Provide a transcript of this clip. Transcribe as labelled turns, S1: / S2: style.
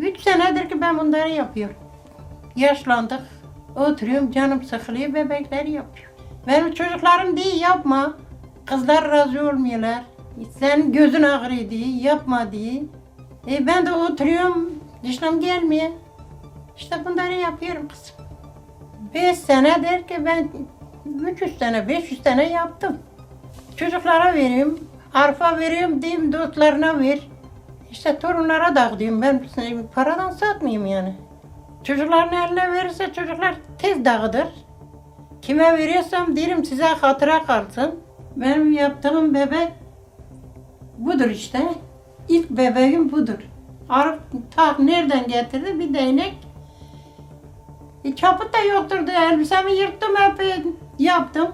S1: Üç senedir ki ben bunları yapıyorum. Yaşlandık. Oturuyorum canım sıkılıyor bebekleri yapıyorum. Benim çocuklarım diye yapma. Kızlar razı olmuyorlar. Sen gözün ağrıyor diye yapma diye. E ben de oturuyorum dişim gelmiyor. İşte bunları yapıyorum kızım. Beş senedir ki ben 300 sene, 500 sene yaptım. Çocuklara veriyorum, arpa veriyorum diyeyim dostlarına ver. İşte torunlara dağıtıyorum ben paradan satmayayım yani. Çocukların eline verirse çocuklar tez dağıtır. Kime veriyorsam derim size hatıra kalsın. Benim yaptığım bebek budur işte. İlk bebeğim budur. Arif tak nereden getirdi bir değnek. E, çaput da yokturdu elbisemi yırttım hep yaptım.